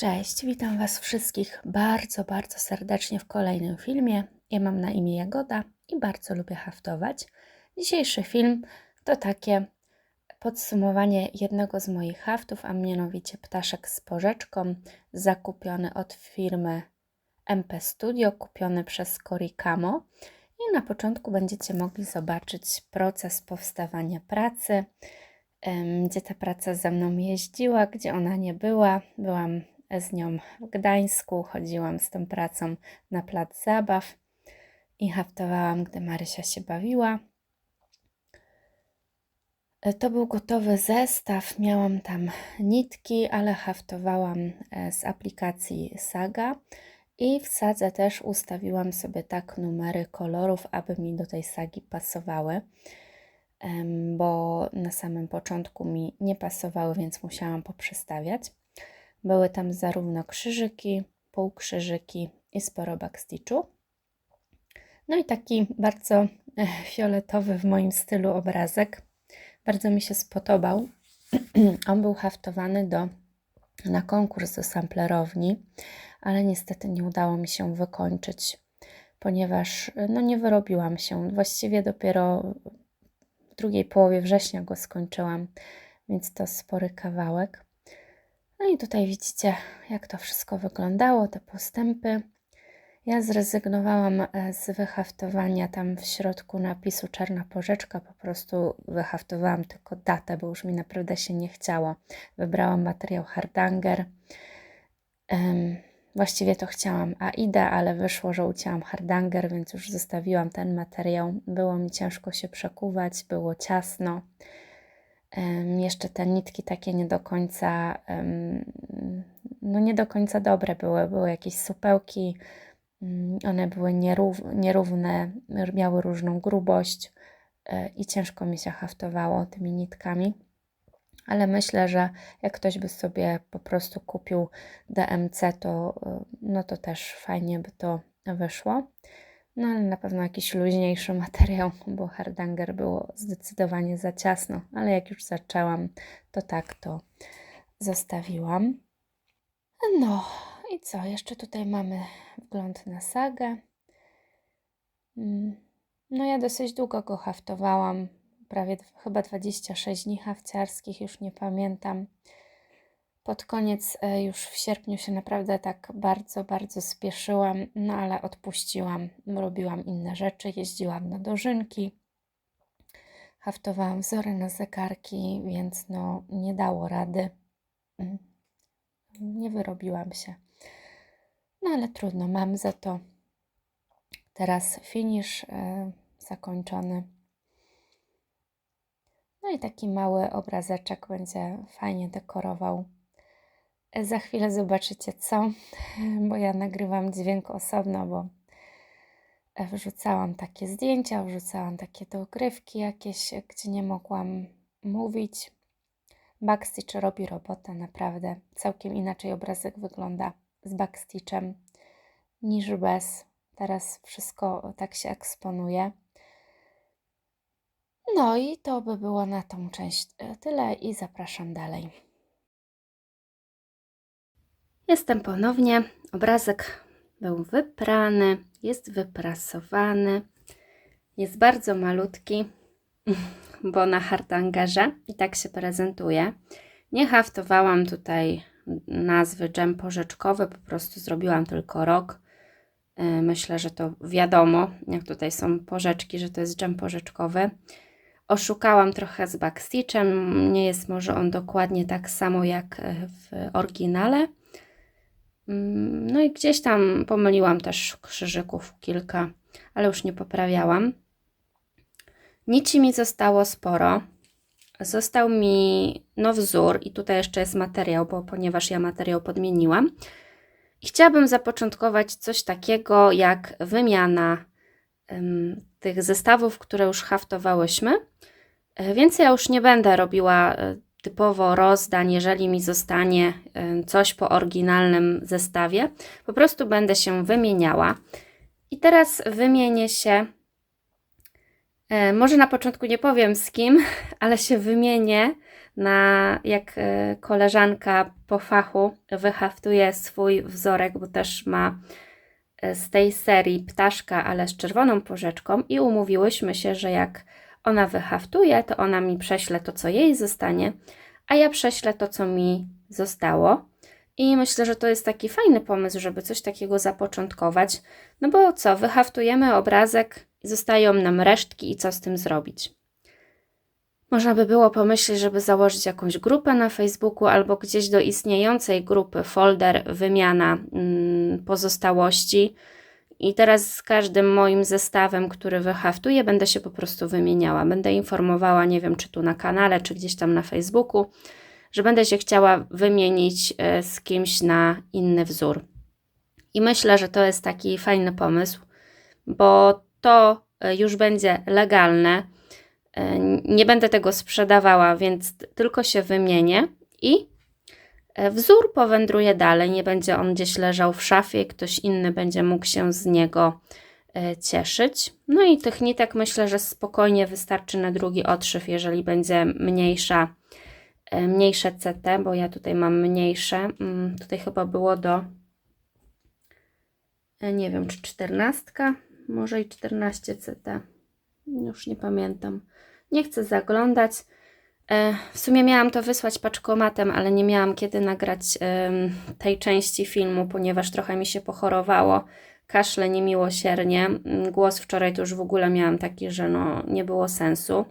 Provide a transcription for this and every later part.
Cześć, witam Was wszystkich bardzo, bardzo serdecznie w kolejnym filmie. Ja mam na imię Jagoda i bardzo lubię haftować. Dzisiejszy film to takie podsumowanie jednego z moich haftów, a mianowicie ptaszek z porzeczką, zakupiony od firmy MP Studio, kupiony przez Coricamo. I na początku będziecie mogli zobaczyć proces powstawania pracy, gdzie ta praca ze mną jeździła, gdzie ona nie była. Byłam z nią w Gdańsku, chodziłam z tą pracą na plac zabaw i haftowałam, gdy Marysia się bawiła. E, to był gotowy zestaw. Miałam tam nitki, ale haftowałam e, z aplikacji Saga i w sadze też ustawiłam sobie tak numery kolorów, aby mi do tej sagi pasowały, bo na samym początku mi nie pasowały, więc musiałam poprzestawiać. Były tam zarówno krzyżyki, półkrzyżyki i sporo backstitchu. No i taki bardzo e, fioletowy w moim stylu obrazek. Bardzo mi się spodobał. On był haftowany do, na konkurs do samplerowni, ale niestety nie udało mi się wykończyć, ponieważ e, no, nie wyrobiłam się. Właściwie dopiero w drugiej połowie września go skończyłam, więc to spory kawałek. No i tutaj widzicie, jak to wszystko wyglądało, te postępy. Ja zrezygnowałam e, z wyhaftowania tam w środku napisu czarna porzeczka, po prostu wyhaftowałam tylko datę, bo już mi naprawdę się nie chciało. Wybrałam materiał hardanger. Um, właściwie to chciałam AIDA, ale wyszło, że ucięłam hardanger, więc już zostawiłam ten materiał. Było mi ciężko się przekuwać, było ciasno. Jeszcze te nitki takie nie do końca, no nie do końca dobre były. Były jakieś supełki, mm, one były nierówne, miały różną grubość e, i ciężko mi się haftowało tymi nitkami. Ale myślę, że jak ktoś by sobie po prostu kupił DMC, to, e, no to też fajnie by to wyszło. No ale na pewno jakiś luźniejszy materiał, bo hardanger było zdecydowanie za ciasno, ale jak już zaczęłam, to tak to zostawiłam. No i co? Jeszcze tutaj mamy wgląd na sagę. Mm, no ja dosyć długo go haftowałam, prawie chyba 26 dni hafciarskich, już nie pamiętam. Pod koniec, e, już w sierpniu się naprawdę tak bardzo, bardzo spieszyłam, no ale odpuściłam. Robiłam inne rzeczy, jeździłam na dożynki, haftowałam wzory na zegarki, więc no nie dało rady. Mm, nie wyrobiłam się. No ale trudno, mam za to teraz finish e, zakończony. No i taki mały obrazeczek będzie fajnie dekorował za chwilę zobaczycie co, bo ja nagrywam dźwięk osobno, bo wrzucałam takie zdjęcia, wrzucałam takie dogrywki jakieś, gdzie nie mogłam mówić. Backstitch robi robotę, naprawdę. Całkiem inaczej obrazek wygląda z backstitchem niż bez. Teraz wszystko tak się eksponuje. No i to by było na tą część tyle i zapraszam dalej. Jestem ponownie. Obrazek był wyprany, jest wyprasowany. Jest bardzo malutki, bo na hardangerze i tak się prezentuje. Nie haftowałam tutaj nazwy dżem porzeczkowy, po prostu zrobiłam tylko rok. Y, myślę, że to wiadomo, jak tutaj są porzeczki, że to jest dżem porzeczkowy. Oszukałam trochę z backstitchem, nie jest może on dokładnie tak samo jak w oryginale, no i gdzieś tam pomyliłam też krzyżyków kilka, ale już nie poprawiałam. Nici mi zostało sporo. Został mi no wzór i tutaj jeszcze jest materiał, bo ponieważ ja materiał podmieniłam. Chciałabym zapoczątkować coś takiego jak wymiana tych zestawów, które już haftowałyśmy. E, więc ja już nie będę robiła e, typowo rozdań, jeżeli mi zostanie coś po oryginalnym zestawie. Po prostu będę się wymieniała. I teraz wymienię się, może na początku nie powiem z kim, ale się wymienię na jak e, koleżanka po fachu wyhaftuje swój wzorek, bo też ma e, z tej serii ptaszka, ale z czerwoną porzeczką i umówiłyśmy się, że jak ona wyhaftuje, to ona mi prześle to, co jej zostanie, a ja prześlę to, co mi zostało. I myślę, że to jest taki fajny pomysł, żeby coś takiego zapoczątkować. No bo co, wyhaftujemy obrazek, zostają nam resztki i co z tym zrobić? Można by było pomyśleć, żeby założyć jakąś grupę na Facebooku albo gdzieś do istniejącej grupy folder wymiana mm, pozostałości. I teraz z każdym moim zestawem, który wyhaftuję, będę się po prostu wymieniała. Będę informowała, nie wiem, czy tu na kanale, czy gdzieś tam na Facebooku, że będę się chciała wymienić e, z kimś na inny wzór. I myślę, że to jest taki fajny pomysł, bo to e, już będzie legalne. E, nie będę tego sprzedawała, więc tylko się wymienię i wzór powędruje dalej. Nie będzie on gdzieś leżał w szafie, ktoś inny będzie mógł się z niego cieszyć. No i tych nitek myślę, że spokojnie wystarczy na drugi odszyw, jeżeli będzie mniejsza E, mniejsze CT, bo ja tutaj mam mniejsze. Mm, tutaj chyba było do, e, nie wiem, czy 14, może i 14 CT. Już nie pamiętam. Nie chcę zaglądać. E, w sumie miałam to wysłać paczkomatem, ale nie miałam kiedy nagrać tej części filmu, ponieważ trochę mi się pochorowało. Kaszle niemiłosiernie. Mm, głos wczoraj to już w ogóle miałam taki, że no nie było sensu.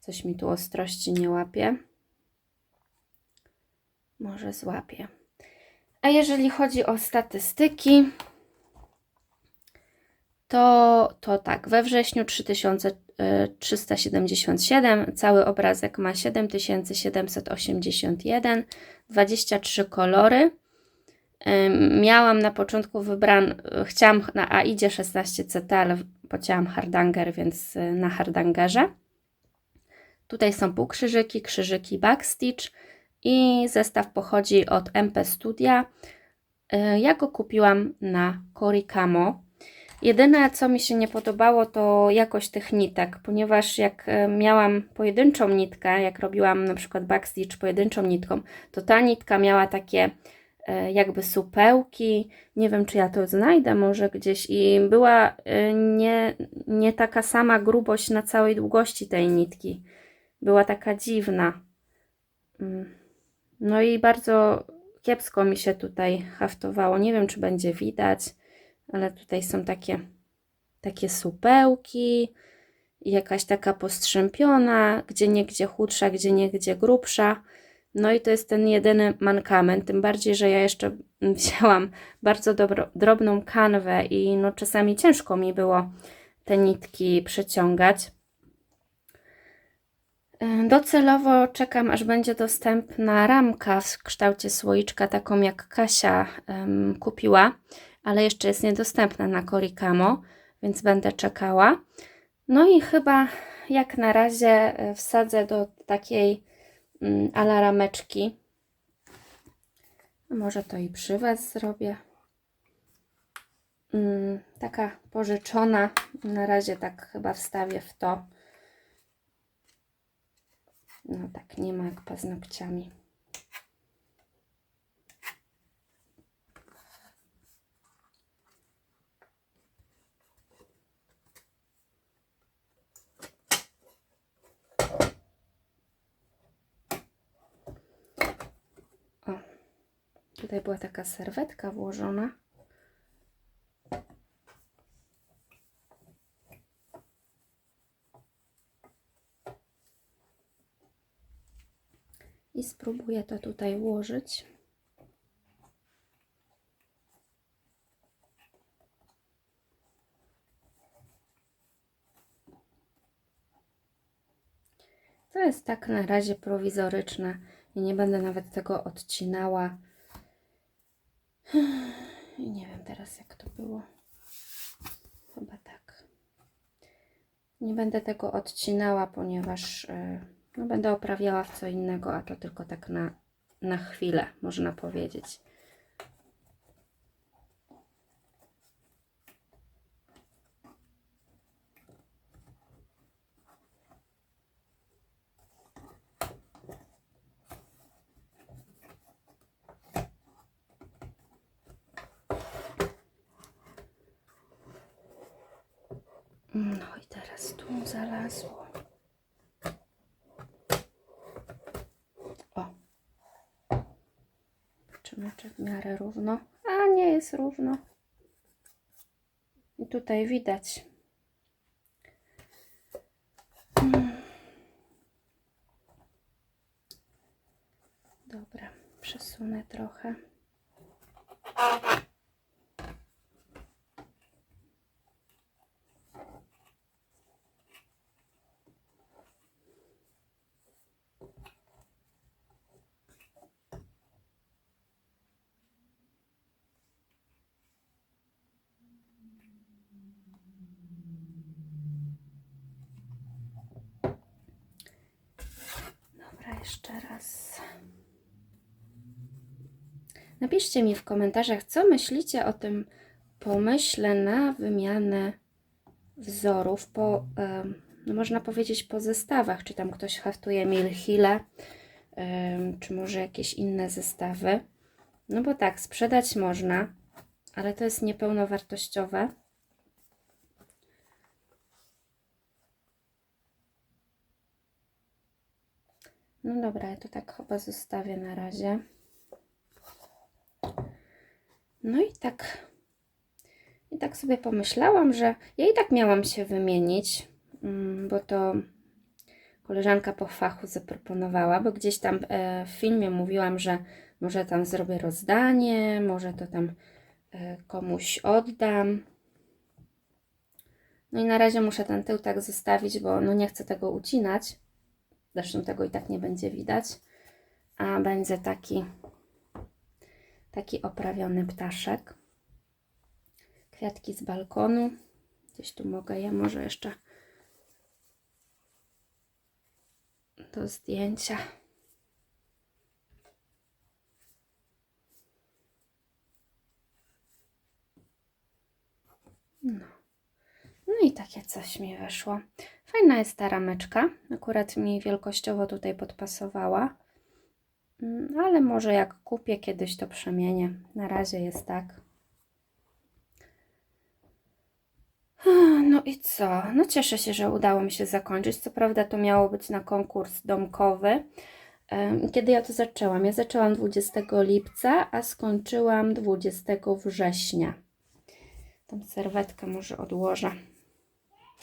Coś mi tu ostrości nie łapie może złapię. A jeżeli chodzi o statystyki, to, to tak, we wrześniu 3377, cały obrazek ma 7781, 23 kolory. Miałam na początku wybran, chciałam na AIDzie 16 CT, ale pocięłam hardanger, więc y, na hardangerze. Tutaj są półkrzyżyki, krzyżyki backstitch, i zestaw pochodzi od MP Studia. Y, ja go kupiłam na Coricamo. Jedyne, co mi się nie podobało, to jakość tych nitek, ponieważ jak y, miałam pojedynczą nitkę, jak robiłam na przykład backstitch pojedynczą nitką, to ta nitka miała takie y, jakby supełki, nie wiem czy ja to znajdę może gdzieś i była nie, nie taka sama grubość na całej długości tej nitki. Była taka dziwna. Mm. No i bardzo kiepsko mi się tutaj haftowało. Nie wiem, czy będzie widać, ale tutaj są takie, takie supełki jakaś taka postrzępiona, gdzie niegdzie chudsza, gdzie niegdzie grubsza. No i to jest ten jedyny mankament, tym bardziej, że ja jeszcze wzięłam bardzo dobro, drobną kanwę i no czasami ciężko mi było te nitki przeciągać. Docelowo czekam, aż będzie dostępna ramka w kształcie słoiczka, taką jak Kasia um, kupiła, ale jeszcze jest niedostępna na Korikamo, więc będę czekała. No i chyba jak na razie e, wsadzę do takiej um, ala rameczki. Może to i przy Was zrobię. Um, taka pożyczona. Na razie tak chyba wstawię w to no tak, nie ma jak paznokciami. Tutaj była taka serwetka włożona. i spróbuję to tutaj ułożyć. To jest tak na razie prowizoryczne i nie będę nawet tego odcinała. I nie wiem teraz jak to było. Chyba tak. Nie będę tego odcinała, ponieważ yy, no, będę oprawiała w co innego, a to tylko tak na, na chwilę, można powiedzieć. No i teraz tu zalazło. O. Zobaczymy, czy w miarę równo. A nie jest równo. I tutaj widać. Mm. Dobra, przesunę trochę. Dobra, jeszcze raz. Napiszcie mi w komentarzach, co myślicie o tym pomyśle na wymianę wzorów po, no można powiedzieć, po zestawach. Czy tam ktoś haftuje Milhile, em, czy może jakieś inne zestawy. No bo tak, sprzedać można, ale to jest niepełnowartościowe. No dobra, ja to tak chyba zostawię na razie. No i tak, i tak sobie pomyślałam, że ja i tak miałam się wymienić, mm, bo to koleżanka po fachu zaproponowała, bo gdzieś tam e, w filmie mówiłam, że może tam zrobię rozdanie, może to tam e, komuś oddam. No i na razie muszę ten tył tak zostawić, bo no nie chcę tego ucinać. Zresztą tego i tak nie będzie widać. A będzie taki, taki oprawiony ptaszek. Kwiatki z balkonu. Gdzieś tu mogę je może jeszcze do zdjęcia. No. No i takie coś mi wyszło. Fajna jest ta rameczka. Akurat mi wielkościowo tutaj podpasowała. Mm, Ale może jak kupię kiedyś to przemienię. Na razie jest tak. No i co? No cieszę się, że udało mi się zakończyć. Co prawda to miało być na konkurs domkowy. Kiedy ja to zaczęłam? Ja zaczęłam 20 lipca, a skończyłam 20 września. Tą serwetkę może odłożę.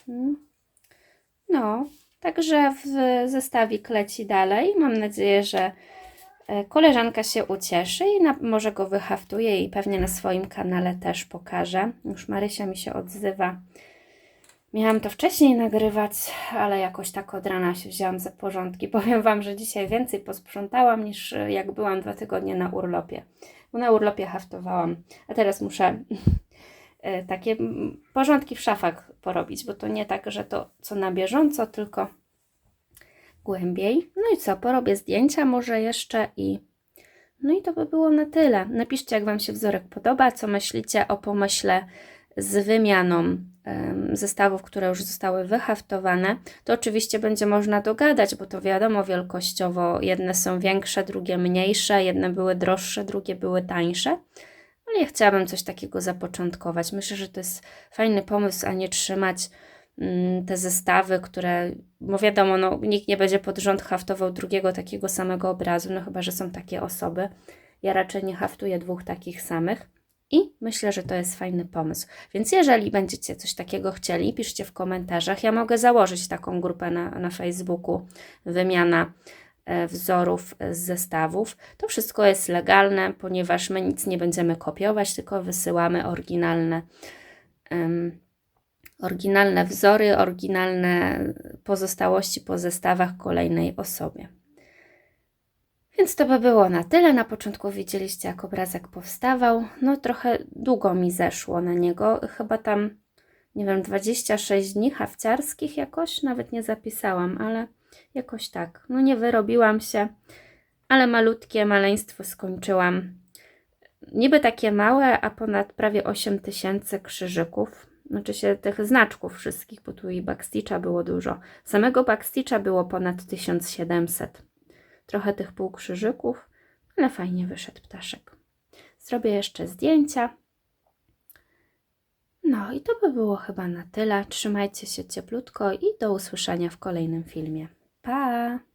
Mm. No, także w zestawik leci dalej. Mam nadzieję, że e, koleżanka się ucieszy i na, może go wyhaftuje i pewnie na swoim kanale też pokaże. Już Marysia mi się odzywa. Miałam to wcześniej nagrywać, ale jakoś tak od rana się wzięłam za porządki. Powiem Wam, że dzisiaj więcej posprzątałam niż e, jak byłam dwa tygodnie na urlopie. Bo na urlopie haftowałam, a teraz muszę takie mm, porządki w szafach porobić, bo to nie tak, że to co na bieżąco, tylko głębiej. No i co, porobię zdjęcia może jeszcze i no i to by było na tyle. Napiszcie, jak Wam się wzorek podoba, co myślicie o pomyśle z wymianą zestawów, które już zostały wyhaftowane. To oczywiście będzie można dogadać, bo to wiadomo wielkościowo jedne są większe, drugie mniejsze, jedne były droższe, drugie były tańsze. Ale ja chciałabym coś takiego zapoczątkować. Myślę, że to jest fajny pomysł, a nie trzymać mm, te zestawy, które, bo wiadomo, no, nikt nie będzie pod rząd haftował drugiego takiego samego obrazu, no chyba, że są takie osoby. Ja raczej nie haftuję dwóch takich samych i myślę, że to jest fajny pomysł. Więc jeżeli będziecie coś takiego chcieli, piszcie w komentarzach. Ja mogę założyć taką grupę na, na Facebooku, wymiana wzorów z zestawów. To wszystko jest legalne, ponieważ my nic nie będziemy kopiować, tylko wysyłamy oryginalne em, oryginalne wzory, oryginalne pozostałości po zestawach kolejnej osobie. Więc to by było na tyle. Na początku widzieliście, jak obrazek powstawał. No trochę długo mi zeszło na niego. Chyba tam, nie wiem, 26 dni hafciarskich jakoś. Nawet nie zapisałam, ale jakoś tak. No nie wyrobiłam się, ale malutkie maleństwo skończyłam. Niby takie małe, a ponad prawie 8 tysięcy krzyżyków. Znaczy się tych znaczków wszystkich, bo tu i backstitcha było dużo. Samego backstitcha było ponad 1700 trochę tych półkrzyżyków, ale fajnie wyszedł ptaszek. Zrobię jeszcze zdjęcia. No No i to by było chyba na tyle. Trzymajcie się cieplutko i do usłyszenia w kolejnym filmie. Pa!